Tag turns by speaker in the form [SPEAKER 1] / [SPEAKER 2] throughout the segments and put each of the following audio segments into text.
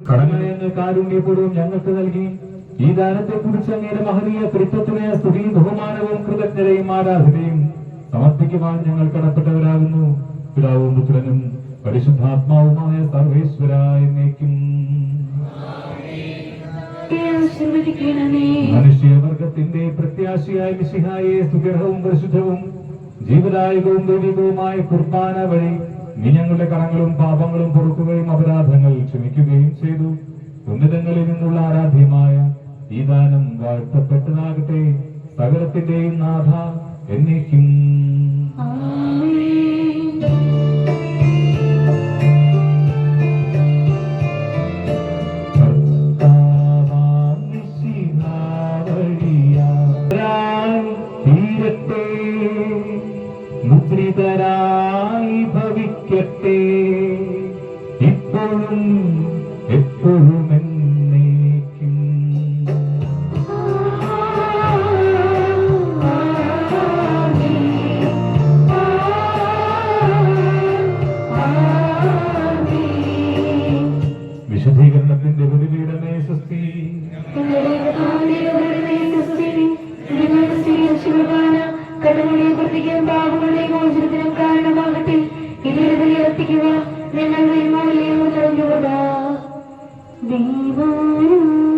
[SPEAKER 1] കടമയെന്ന് കാരുണ്യപൂർവം ഞങ്ങൾക്ക് നൽകി. ഈ ദാനത്തെ കുറിച്ച് അങ്ങയുടെ മഹനീയ തൃത്വത്തിന് സ്തുതിയും ബഹുമാനവും കൃതജ്ഞതയും ആരാധനയും സമർപ്പിക്കുവാൻ ഞങ്ങൾ കടപ്പെട്ടവരാകുന്നു. പിതാവും പുത്രനും പരിശുദ്ധാത്മാവുമായ സർവേശ്വര എന്നേക്കും. മനുഷ്യവർഗത്തിന്റെ പ്രത്യാശയായ മിശിഹായെ സുഗ്രഹവും പരിശുദ്ധവും ജീവദായകവും ദൈവികവുമായ കുർബാന വഴി നീ ഞങ്ങളുടെ കടങ്ങളും പാപങ്ങളും പൊറുക്കുകയും അപരാധങ്ങൾ ക്ഷമിക്കുകയും ചെയ്തു. ഉന്നതങ്ങളിൽ നിന്നുള്ള ആരാധ്യമായ ഈ ദാനം വാഴ്ത്തപ്പെട്ടതാകട്ടെ. സകലത്തിന്റെയും നാഥ എന്നേക്കും. മുദ്രിതരായി ഭവിക്കട്ടെ.
[SPEAKER 2] ദൈവമേ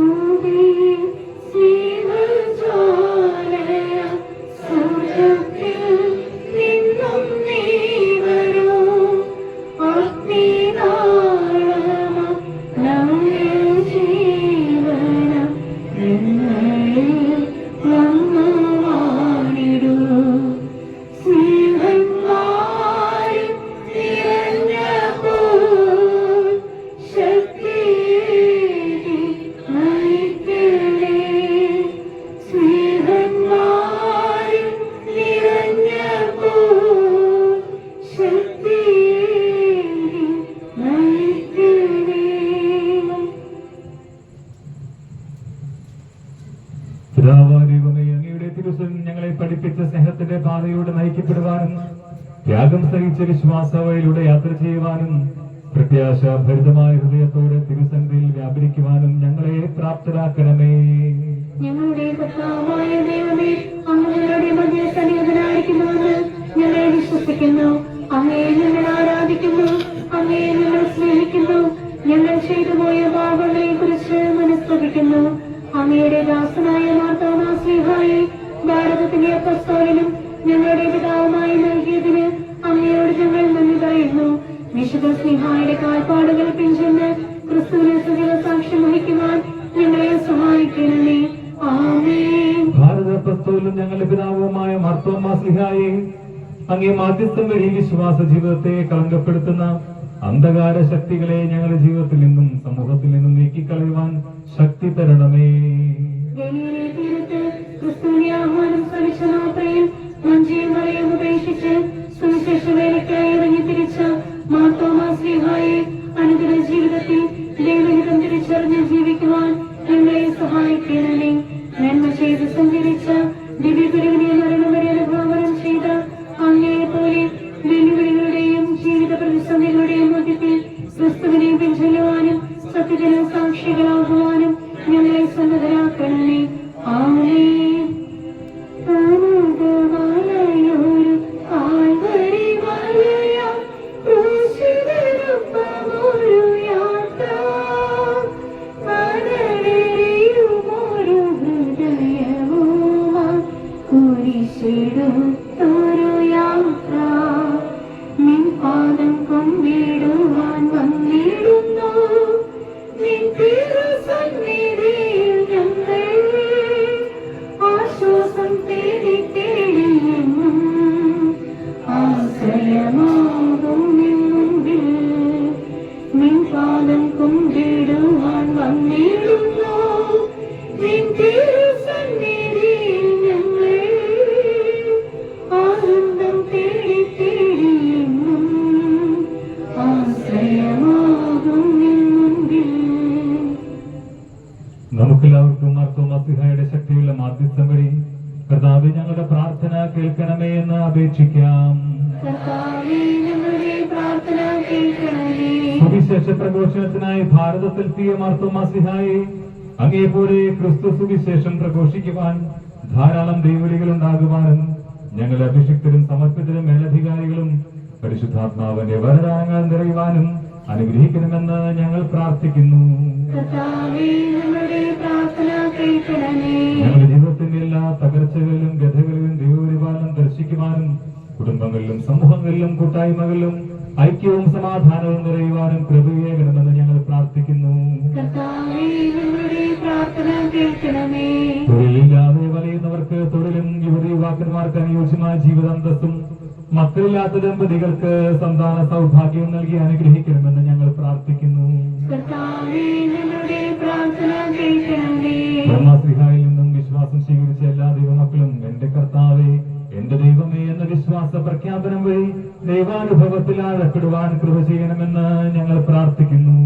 [SPEAKER 1] സഹിച്ച വിശ്വാസവയിലൂടെ യാത്ര ചെയ്യുവാനും പ്രത്യാശ ഭരിതമായ ഹൃദയത്തോടെ തിരുസന്ധിയിൽ വ്യാപരിക്കുവാനും ഞങ്ങളെ പ്രാപ്തരാക്കണമേ.
[SPEAKER 2] ഞങ്ങളുടെ ദൈവമേ അങ്ങയുടെ ഞങ്ങൾ വിശ്വസിക്കുന്നു. അങ്ങയെ ഞങ്ങൾ ആരാധിക്കുന്നു അങ്ങയെ ഞങ്ങൾ സ്നേഹിക്കുന്നു. ഞങ്ങൾ അങ്ങയുടെ ദാസനായ മാർത്തോമാ ഭാരതത്തിന്റെ ഞങ്ങളുടെ പിതാവുമായി നൽകിയതിന് അങ്ങയോട് ഞങ്ങൾ നന്ദി പറയുന്നു വിശുദ്ധ സ്നേഹായുടെ കാൽപ്പാടുകൾ പിഞ്ചെന്ന് ക്രിസ്തുവിനെ സജീവ സാക്ഷ്യം വഹിക്കുവാൻ ഞങ്ങളെ സഹായിക്കണമേ. ആമേൻ.
[SPEAKER 1] ഞങ്ങളുടെ പിതാവുമായ മാർത്തോമാ സ്ലിഹായെ അങ്ങേ മാധ്യസ്ഥം വഴി വിശ്വാസ ജീവിതത്തെ കളങ്കപ്പെടുത്തുന്ന അന്ധകാര ശക്തികളെ ഞങ്ങളുടെ ജീവിതത്തിൽ നിന്നും സമൂഹത്തിൽ നിന്നും നീക്കിക്കളയുവാൻ ശക്തി തരണമേ.
[SPEAKER 2] തീരത്ത് ക്രിസ്തുവിനെ ആഹ്വാനം ശ്രമിച്ച
[SPEAKER 1] കേൾക്കണമേ. സുവിശേഷ പ്രഘോഷണത്തിനായി ഭാരതത്തിൽ ഭാരതത്തിലെത്തിയ മാർത്തോമാസിഹായി അങ്ങേപോലെ ക്രിസ്തു സുവിശേഷം പ്രഘോഷിക്കുവാൻ ധാരാളം ദൈവലികൾ ഉണ്ടാകുവാനും ഞങ്ങൾ അഭിഷിക്തരും സമർപ്പിതരും മേലധികാരികളും പരിശുദ്ധാത്മാവിന്റെ വരദാനങ്ങൾ നിറയുവാനും അനുഗ്രഹിക്കണമെന്ന് ഞങ്ങൾ പ്രാർത്ഥിക്കുന്നു.
[SPEAKER 2] ഞങ്ങളുടെ
[SPEAKER 1] ജീവിതത്തിന്റെ എല്ലാ തകർച്ചകളിലും ഗതകളിലും ദൈവപരിപാലനം ദർശിക്കുവാനും കുടുംബങ്ങളിലും സമൂഹങ്ങളിലും കൂട്ടായ്മകളിലും ഐക്യവും സമാധാനവും നിറയുവാനും പ്രഭുവേകണമെന്ന് ഞങ്ങൾ പ്രാർത്ഥിക്കുന്നു. തൊഴിലില്ലാതെ വലയുന്നവർക്ക് തൊഴിലും യുവതി യുവാക്കന്മാർക്ക് അനുയോജ്യമായ ജീവിതാന്തസ്സും മക്കളില്ലാത്ത ദമ്പതികൾക്ക് സന്താന സൗഭാഗ്യവും നൽകി അനുഗ്രഹിക്കണമെന്ന് ഞങ്ങൾ പ്രാർത്ഥിക്കുന്നു. ബ്രഹ്മശ്രീഹായിൽ നിന്നും വിശ്വാസം സ്വീകരിച്ച എല്ലാ വിശ്വാസ പ്രഖ്യാപനം വഴി ദൈവാനുഭവത്തിൽ ആഴപ്പെടുവാൻ കൃപ ചെയ്യണമെന്ന് ഞങ്ങൾ പ്രാർത്ഥിക്കുന്നു.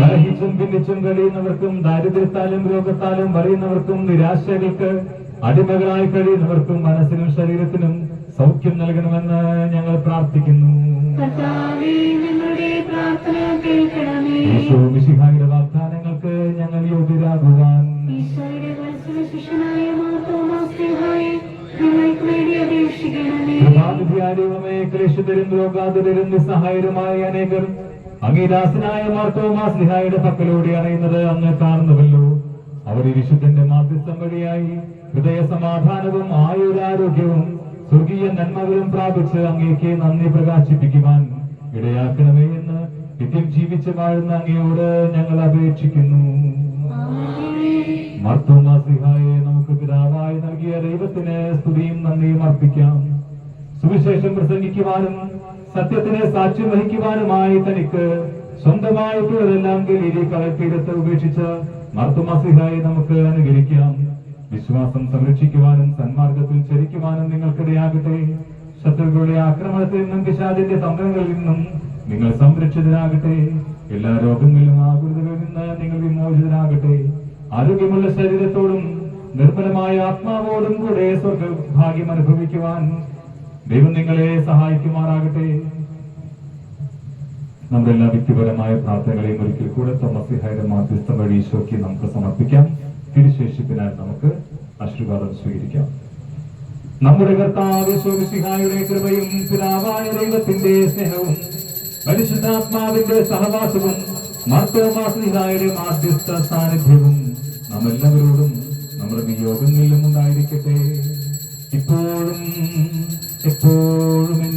[SPEAKER 1] കലഹിച്ചും ഭിന്നിച്ചും കഴിയുന്നവർക്കും ദാരിദ്ര്യത്താലും രോഗത്താലും വലയുന്നവർക്കും നിരാശകൾക്ക് അടിമകളായി കഴിയുന്നവർക്കും മനസ്സിനും ശരീരത്തിനും സൗഖ്യം നൽകണമെന്ന് ഞങ്ങൾ പ്രാർത്ഥിക്കുന്നു. വാഗ്ദാനങ്ങൾക്ക് ഞങ്ങൾ യോഗ്യരാകുവാൻ.
[SPEAKER 2] ഈശോയുടെ
[SPEAKER 1] കൃപാനിധിയാരിവമേ ക്ലേശിതരും രോഗാതുരരും നിസ്സഹായരുമായ അനേകർ അങ്ങീദാസനായ മാർത്തോമാസ്ലിഹായുടെ പക്കലോടെ അണയുന്നത് അങ്ങ് കാണുന്നുവല്ലോ അവർ വിശുദ്ധന്റെ മാധ്യസ്ഥം വഴിയായി ഹൃദയ സമാധാനവും ആയുരാരോഗ്യവും സ്വർഗീയ നന്മകളും പ്രാപിച്ച് അങ്ങേക്ക് നന്ദി പ്രകാശിപ്പിക്കുവാൻ ഇടയാക്കണമേ എന്ന് നിത്യം ജീവിച്ച് വാഴുന്ന അങ്ങയോട് ഞങ്ങൾ അപേക്ഷിക്കുന്നു. മർത്തോമാസിഹായെ നമുക്ക് പിതാവായി നൽകിയ ദൈവത്തിന് സ്തുതിയും നന്ദിയും അർപ്പിക്കാം. സുവിശേഷം പ്രസംഗിക്കുവാനും സത്യത്തിന് സാക്ഷ്യം വഹിക്കുവാനുമായി തനിക്ക് സ്വന്തമായിട്ടുള്ളതെല്ലാം ഗലീലി കടൽത്തീരത്ത് ഉപേക്ഷിച്ച മാർത്തോമാസിഹായെ നമുക്ക് അനുകരിക്കാം. വിശ്വാസം സംരക്ഷിക്കുവാനും സന്മാർഗത്തിൽ ചരിക്കുവാനും നിങ്ങൾക്കിടയാകട്ടെ. ശത്രുക്കളുടെ ആക്രമണത്തിൽ നിന്നും പിശാദിന്റെ തന്ത്രങ്ങളിൽ നിന്നും നിങ്ങൾ സംരക്ഷിതരാകട്ടെ. എല്ലാ രോഗങ്ങളിലും ആകുലതകളിൽ നിന്ന് നിങ്ങൾ വിമോചിതരാകട്ടെ. ആരോഗ്യമുള്ള ശരീരത്തോടും നിർമ്മലമായ ആത്മാവോടും കൂടെ സ്വർഗ ഭാഗ്യം അനുഭവിക്കുവാൻ ദൈവം നിങ്ങളെ സഹായിക്കുമാറാകട്ടെ. നമ്മുടെ എല്ലാ വ്യക്തിപരമായ പ്രാർത്ഥനകളെയും ഒരിക്കൽ കൂടെ തോമസിഹായുടെ മാധ്യസ്ഥം വഴി ഈശോയ്ക്ക് നമുക്ക് സമർപ്പിക്കാം. തിരുശേഷിപ്പിനാൽ നമുക്ക് അശ്രുവാദം സ്വീകരിക്കാം. നമ്മുടെ കർത്താവ് ശോഭിസിഹായുടെ കൃപയും പിതാവായ ദൈവത്തിന്റെ സ്നേഹവും പരിശുദ്ധാത്മാവിന്റെ സഹവാസവും മാർത്തോമാസ്ലിഹായുടെ മാധ്യസ്ഥ സാന്നിധ്യവും നാം എല്ലാവരോടും നമ്മുടെ നിയോഗങ്ങളിലും ഉണ്ടായിരിക്കട്ടെ. ഇപ്പോഴും എപ്പോഴും